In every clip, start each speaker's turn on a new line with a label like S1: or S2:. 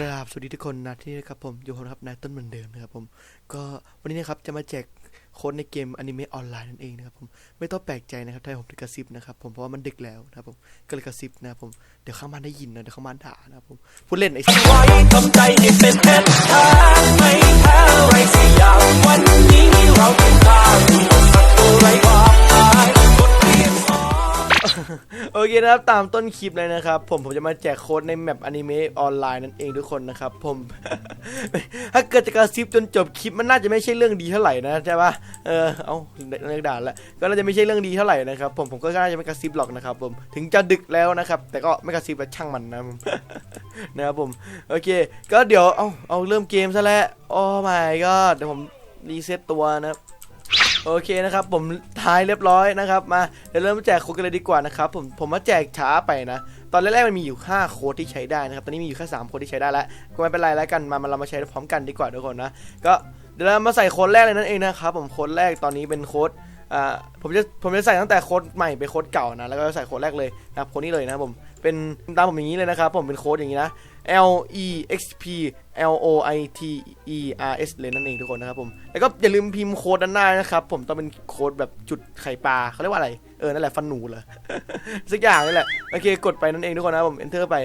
S1: กราบสวัสดีทุกคนนะที่นี่นะครับผมอยู่คนครับนายต้นเหมือนเดิมนะครับผมก็วันนี้นะครับจะมาแจกโค้ดในเกมอนิเมะออนไลน์นั่นเองนะครับผมไม่ต้องแปลกใจนะครับถ้าผมกระซิบนะครับผมเพราะว่ามันดึกแล้วนะครับผมก็เลยกระซิบนะครับผมเดี๋ยวข้างบ้านได้ยินนะเดี๋ยวข้างบ้านด่านะครับผมพูดเล่นไอ้สัส
S2: ไว้ทำใจให้เป็นเพชรท้ไม่แพ้ไรสิอย่างวัน เคนะ
S1: ครับตามต้นคลิปเลยนะครับ ผมผมจะมาแจกโค้ดในแมปอนิเมะออนไลน์นั่นเองทุกคนนะครับ ผม ถ้าเกิดจะกระซิบจนจบคลิปมันน่าจะไม่ใช่เรื่องดีเท่าไหร่นะใช่ปะเออเอาเรื่องด่านละก็น่าจะไม่ใช่เรื่องดีเท่าไหร่นะครับ ผมผมก็น่าจะไม่กระซิบหรอกนะครับ ผมถึงจะดึกแล้วนะครับ แต่ก็ไม่กระซิบแล้วช่างมันนะผมนะครับผมโอเค ก็เดี๋ยวเอาเอาเริ่มเกมซะแล้วโอ้ my god เดี๋ยวผมรีเซ็ตตัวนะครับ โอเคนะครับ ผมทายเรียบร้อยนะครับ มาเดี๋ยวเริ่มแจกโค้ดกันเลยดีกว่านะครับ ผมผมมาแจกช้าไปนะ ตอนแรกๆมันมีอยู่ 5 โค้ดที่ใช้ได้นะครับ ตอนนี้มีอยู่แค่3โค้ดที่ใช้ได้แล้วก็ไม่เป็นไรแล้วกันมามาเรามาใช้พร้อมกันดีกว่าทุกคนนะก็เดี๋ยวเรามาใส่โค้ดแรกเลยนั่นเองนะครับผมโค้ดแรกตอนนี้เป็นโค้ดอ่าผมจะผมจะใส่ตั้งแต่โค้ดใหม่ไปโค้ดเก่านะแล้วก็ใส่โค้ดแรกเลยนะครับโค้ดนี้เลยนะครับผม เป็นตามผมอย่างนี้เลยนะครับ ผมเป็นโค้ดอย่างนี้นะ L E X P L O I T E R S เลยนั่นเองทุกคนนะครับผม แล้วก็อย่าลืมพิมพ์โค้ดด้านหน้านะครับ ผมต้องเป็นโค้ดแบบจุดไข่ปลาเขาเรียกว่าอะไร เออ นั่นแหละฟันหนูเหรอ สักอย่างนี่แหละ โอเคกดไปนั่นเองทุกคนนะผม enter ไป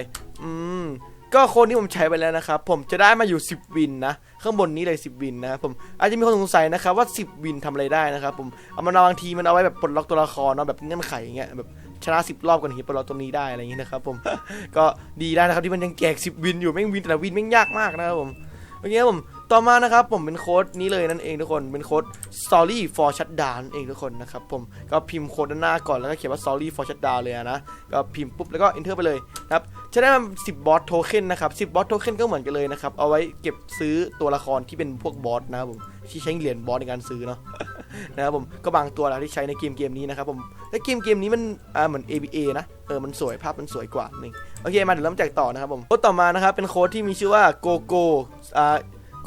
S1: อืมก็โค้ดนี้ผมใช้ไปแล้วนะครับ ผมจะได้มาอยู่ 10 วินนะ ข้างบนนี้เลย 10 วินนะครับผมอาจจะมีคนสงสัยนะครับว่า 10 วินทำอะไรได้นะครับผมเอามันบางทีมันเอาไว้แบบปลดล็อกตัวละครเนาะแบบเงื่อนไขอย่างเงี้ยแบบ ชนะ 10 รอบก่อนถึงจะปลอกตัวนี้ได้อะไรอย่างเงี้นะครับผมก็ดีได้นะครับที่มันยังแจก10 วินอยู่แม่งวินแต่ละวินแม่งยากมากนะครับผมโอเคครับผมต่อมานะครับผมเป็นโค้ดนี้เลยนั่นเองทุกคนเป็นโค้ด sorry for shutdown นั่นเองทุกคนนะครับผมก็พิมพ์โค้ดด้านหน้าก่อนแล้วก็เขียนว่า sorry for shutdown เลยนะก็พิมพ์ปุ๊บแล้วก็ enter ไปเลยนะครับจะได้มา10 บอสโทเค็นนะครับ10 บอสโทเค็นก็เหมือนกันเลยนะครับเอาไว้เก็บซื้อตัวละครที่เป็นพวกบอสนะครับผมที่ใช้เหรียญบอสในการซื้อเนาะ นะครับผมก็บางตัวแล้วที่ใช้ในเกมเกมนี้นะครับผมและเกมเกมนี้มันอ่าเหมือน ABA นะเออมันสวยภาพมันสวยกว่านึงโอเคมาเดี๋ยวเริ่มแจกต่อนะครับผมโค้ดต่อมานะครับเป็นโค้ดที่มีชื่อว่า GoGo อ่า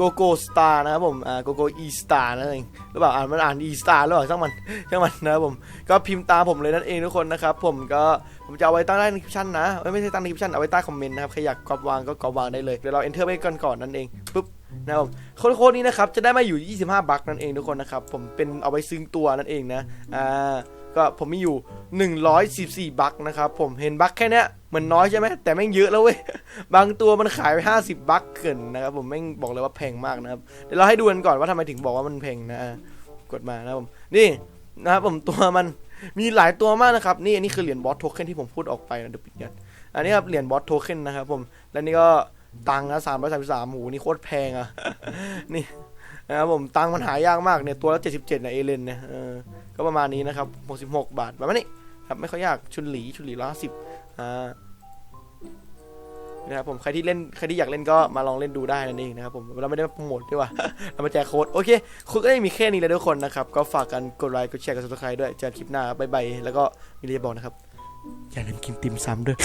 S1: GoGo Star นะครับผม อ่า GoGo E Star นั่นเอง หรือเปล่า อ่านมันอ่าน E Star หรือเปล่าช่างมัน ช่างมันนะครับผม ก็พิมพ์ตามผมเลยนั่นเองทุกคนนะครับ ผมก็ ผมจะเอาไว้ตั้งใต้ในคลิปชั่นนะ ไม่ใช่ตั้งในคลิปชั่น เอาไว้ใต้คอมเมนต์นะครับ ใครอยากกรอบวางก็กรอบวางได้เลย เดี๋ยวเรา enter ไปก่อนก่อนนั่นเอง ปุ๊บ นะครับโค้ดโค้ดนี้นะครับจะได้มาอยู่ 25 บัคนั่นเองทุกคนนะครับ ผมเป็นเอาไว้ซึ้งตัวนั่นเองนะ อ่า ก็ผมมีอยู่ 114 บัคนะครับ ผมเห็นบัคแค่เนี้ยเหมือนน้อยใช่ไหมแต่แม่งเยอะแล้วเว้ย บางตัวมันขายไป 50 บัคเกินนะครับ ผมแม่งบอกเลยว่าแพงมากนะครับ เดี๋ยวเราให้ดูกันก่อนว่าทำไมถึงบอกว่ามันแพงนะ กดมานะครับผม นี่นะครับผมตัวมันมีหลายตัวมากนะครับ นี่อันนี้คือเหรียญบอสโทเค็นที่ผมพูดออกไปนะเดี๋ยวปิดกันอันนี้ครับเหรียญบอสโทเค็นนะครับผม และนี่ก็ ตังค์นะสามร้อยสามสิบสามหมูนี่โคตรแพงอะ นี่นะครับผมตังค์มันหายากมากเนี่ยตัวละเจ็ดสิบเจ็ดนะเอเลนเนี่ยเออก็ประมาณนี้นะครับหกสิบหกบาทประมาณนี้ครับไม่ค่อยยากชุนหลีชุนหลีร้อยสิบอ่านะครับผมใครที่เล่นใครที่อยากเล่นก็มาลองเล่นดูได้นั่นเองนะครับผมเราไม่ได้โปรโมทด้วยว่าเรามาแจกโค้ดโอเคโค้ดก็ได้มีแค่นี้เลยทุกคนนะครับก็ฝากกันกดไลค์กดแชร์กด subscribe ด้วยเจอกันคลิปหน้าบ๊ายบายแล้วก็มีอะไรจะบอกนะครับอย่าลืมกินติมซ้ำด้วย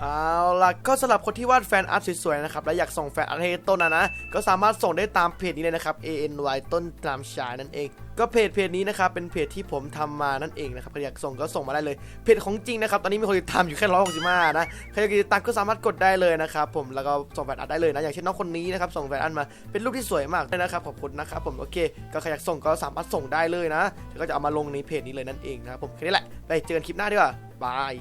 S1: เอาล่ะก็สำหรับคนที่วาดแฟนอาร์ตสวยๆนะครับ และอยากส่งแฟนอาร์ตให้ต้นนะนะ ก็สามารถส่งได้ตามเพจนี้เลยนะครับ A N Y ต้นตามชายนั่นเอง ก็เพจเพจนี้นะครับเป็นเพจที่ผมทำมานั่นเองนะครับใครอยากส่งก็ส่งมาได้เลยเพจของจริงนะครับตอนนี้มีคนติดตามอยู่แค่ร้อยหกสิบห้านะใครอยากติดตามก็สามารถกดได้เลยนะครับผมแล้วก็ส่งแฟนอาร์ตได้เลยนะอย่างเช่นน้องคนนี้นะครับส่งแฟนอาร์ตมาเป็นรูปที่สวยมากเลยนะครับขอบคุณนะครับผมโอเค ก็ใครอยากส่งก็สามารถส่งได้เลยนะแล้วก็จะเอามาลงในเพจนี้เลยนั่นเองนะครับผมแค่นี้แหละไปเจอกันคลิปหน้าดีกว่าบาย